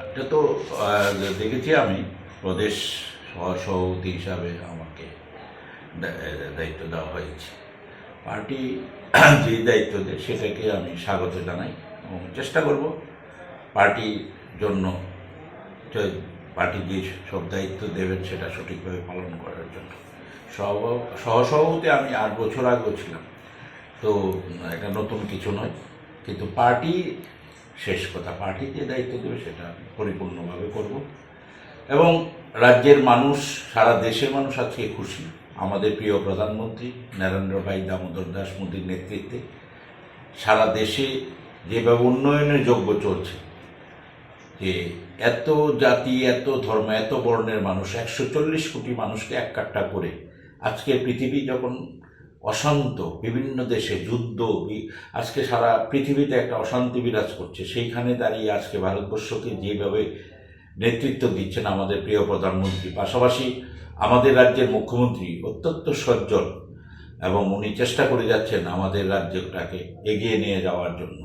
এটা তো দেখেছি আমি প্রদেশ সহসভাপতি হিসাবে আমাকে দায়িত্ব দেওয়া হয়েছে। পার্টি যে দায়িত্ব দেয় সেটাকে আমি স্বাগত জানাই এবং চেষ্টা করব পার্টির জন্য পার্টি যে সব দায়িত্ব দেবেন সেটা সঠিকভাবে পালন করার জন্য। সহ, সহসভাপতি আমি আট বছর আগেও ছিলাম। তো, এটা নতুন কিছু নয়। কিন্তু পার্টি শেষ কথা পার্টি যে দায়িত্ব দেবে সেটা পরিপূর্ণভাবে করব। এবং রাজ্যের মানুষ, সারা দেশের মানুষ আজকে খুশি। আমাদের প্রিয় প্রধানমন্ত্রী নরেন্দ্র ভাই দামোদর দাস মোদীর নেতৃত্বে সারা দেশে যেভাবে উন্নয়নের যোগ্য চলছে, যে এত জাতি, এত ধর্ম, এত বর্ণের মানুষ, একশো চল্লিশ কোটি মানুষকে এক কাট্টা করে আজকে পৃথিবী যখন অশান্ত, বিভিন্ন দেশে যুদ্ধ আজকে সারা পৃথিবীতে একটা অশান্তি বিরাজ করছে। সেইখানে দাঁড়িয়ে আজকে ভারতবর্ষকে যেভাবে নেতৃত্ব দিচ্ছেন আমাদের প্রিয় প্রধানমন্ত্রী, পাশাপাশি আমাদের রাজ্যের মুখ্যমন্ত্রী অত্যন্ত সজ্জন এবং উনি চেষ্টা করে যাচ্ছেন আমাদের রাজ্যটাকে এগিয়ে নিয়ে যাওয়ার জন্য।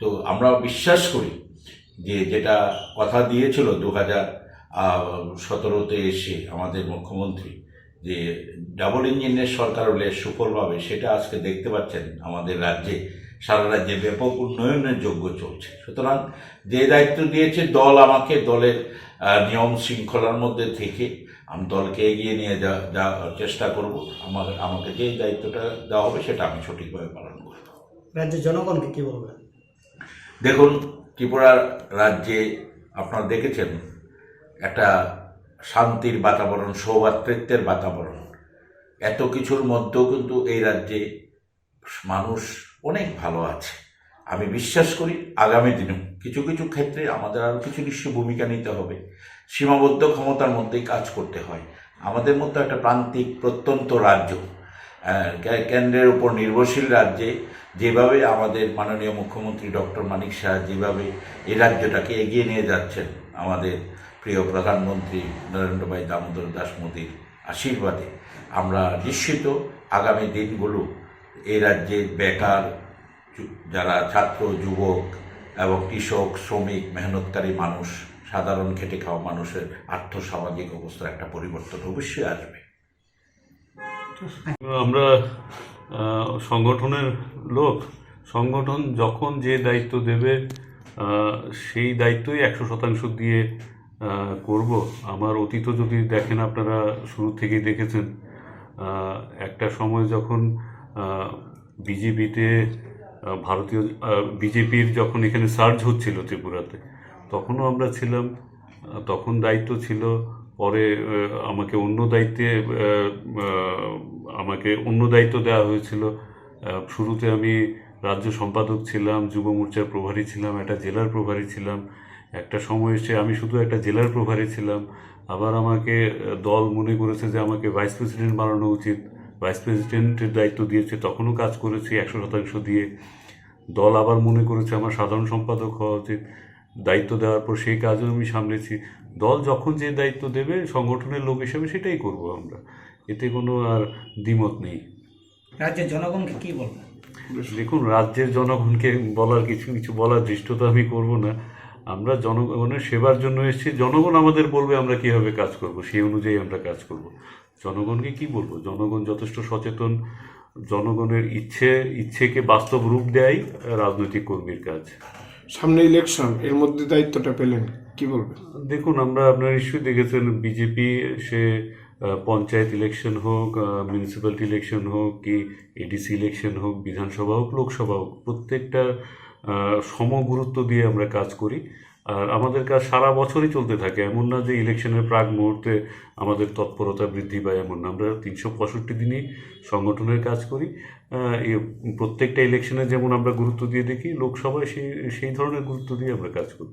তো আমরা বিশ্বাস করি যে যেটা কথা দিয়েছিল দু হাজার সতেরোতে এসে আমাদের মুখ্যমন্ত্রী যে ডাবল ইঞ্জিনের সরকার হলে সুফল পাবে সেটা আজকে দেখতে পাচ্ছেন আমাদের রাজ্যে। সারা রাজ্যে ব্যাপক উন্নয়নের যোগ্য চলছে। সুতরাং যে দায়িত্ব দিয়েছে দল আমাকে দলের নিয়ম শৃঙ্খলার মধ্যে থেকে আমি দলকে এগিয়ে নিয়ে যাওয়ার চেষ্টা করব। আমার আমাকে যে দায়িত্বটা দেওয়া হবে সেটা আমি সঠিকভাবে পালন করব। রাজ্যের জনগণকে কী বলবেন? দেখুন ত্রিপুরার রাজ্যে আপনারা দেখেছেন একটা শান্তির বাতাবরণ, সৌভাতৃত্বের বাতাবরণ। এত কিছুর মধ্যেও কিন্তু এই রাজ্যে মানুষ অনেক ভালো আছে। আমি বিশ্বাস করি আগামী দিনেও কিছু কিছু ক্ষেত্রে আমাদের আরও কিছু নিশ্চয় ভূমিকা নিতে হবে। সীমাবদ্ধ ক্ষমতার মধ্যেই কাজ করতে হয়। আমাদের মতো একটা প্রান্তিক, প্রত্যন্ত রাজ্য কেন্দ্রের উপর নির্ভরশীল রাজ্যে যেভাবে আমাদের মাননীয় মুখ্যমন্ত্রী ডক্টর মানিক শাহ যেভাবে এই রাজ্যটাকে এগিয়ে নিয়ে যাচ্ছেন আমাদের প্রিয় প্রধানমন্ত্রী নরেন্দ্র ভাই দামোদর দাস মোদীর আশীর্বাদে আমরা নিশ্চিত আগামী দিনগুলো এই রাজ্যের বেকার যারা ছাত্র, যুবক এবং কৃষক, শ্রমিক, মেহনতকারী মানুষ, সাধারণ খেটে খাওয়া মানুষের আর্থসামাজিক অবস্থার একটা পরিবর্তন অবশ্যই আসবে। আমরা সংগঠনের লোক, সংগঠন যখন যে দায়িত্ব দেবে সেই দায়িত্বই একশো শতাংশ দিয়ে করব। আমার অতীত যদি দেখেন, আপনারা শুরু থেকেই দেখেছেন একটা সময় যখন বিজেপিতে ভারতীয় বিজেপির যখন এখানে সার্চ হচ্ছিল ত্রিপুরাতে, তখনও আমরা ছিলাম তখন দায়িত্ব ছিল, পরে আমাকে অন্য দায়িত্বে আমাকে অন্য দায়িত্ব দেওয়া হয়েছিল। শুরুতে আমি রাজ্য সম্পাদক ছিলাম, যুব মোর্চার প্রভারী ছিলাম, একটা জেলার প্রভারী ছিলাম একটা সময় এসে আমি শুধু একটা জেলার প্রভারী ছিলাম। আবার আমাকে দল মনে করেছে যে আমাকে ভাইস প্রেসিডেন্ট বানানো উচিত। ভাইস প্রেসিডেন্টের দায়িত্ব দিয়েছে তখনও কাজ করেছি একশো শতাংশ দিয়ে। দল আবার মনে করেছে আমার সাধারণ সম্পাদক হওয়া উচিত দায়িত্ব দেওয়ার পর সেই কাজও আমি সামলেছি। দল যখন যে দায়িত্ব দেবে সংগঠনের লোক হিসেবে সেটাই করব আমরা। এতে কোনো আর দ্বিমত নেই। রাজ্যের জনগণকে কি বলবেন? দেখুন রাজ্যের জনগণকে বলার কিছু কিছু বলার দৃষ্টতা আমি করব না। আমরা জনগণের সেবার জন্য এসেছি। জনগণ আমাদের বলবে আমরা কীভাবে কাজ করব সেই অনুযায়ী আমরা কাজ করব। জনগণকে কি বলব? জনগণ যথেষ্ট সচেতন। জনগণের ইচ্ছে ইচ্ছেকে বাস্তব রূপ দেয় রাজনৈতিক কর্মীর কাজ। সামনে ইলেকশন এর মধ্যে দায়িত্বটা পেলেন কি বলবেন? দেখুন আমরা আপনারা নিশ্চয়ই দেখেছেন বিজেপি সে পঞ্চায়েত ইলেকশন হোক মিউনিসিপ্যালিটি ইলেকশন হোক কি এডিসি ইলেকশন হোক বিধানসভা হোক লোকসভা হোক প্রত্যেকটা আহ, সম গুরুত্ব দিয়ে আমরা কাজ করি। আর আমাদের কাজ সারা বছরই চলতে থাকে এমন না যে ইলেকশনের প্রাক মুহূর্তে আমাদের তৎপরতা বৃদ্ধি পায় এমন না। আমরা তিনশো পঁয়ষট্টি দিনই সংগঠনের কাজ করি। প্রত্যেকটা ইলেকশনে যেমন আমরা গুরুত্ব দিয়ে দেখি লোকসভায় সেই সেই ধরনের গুরুত্ব দিয়ে আমরা কাজ করি।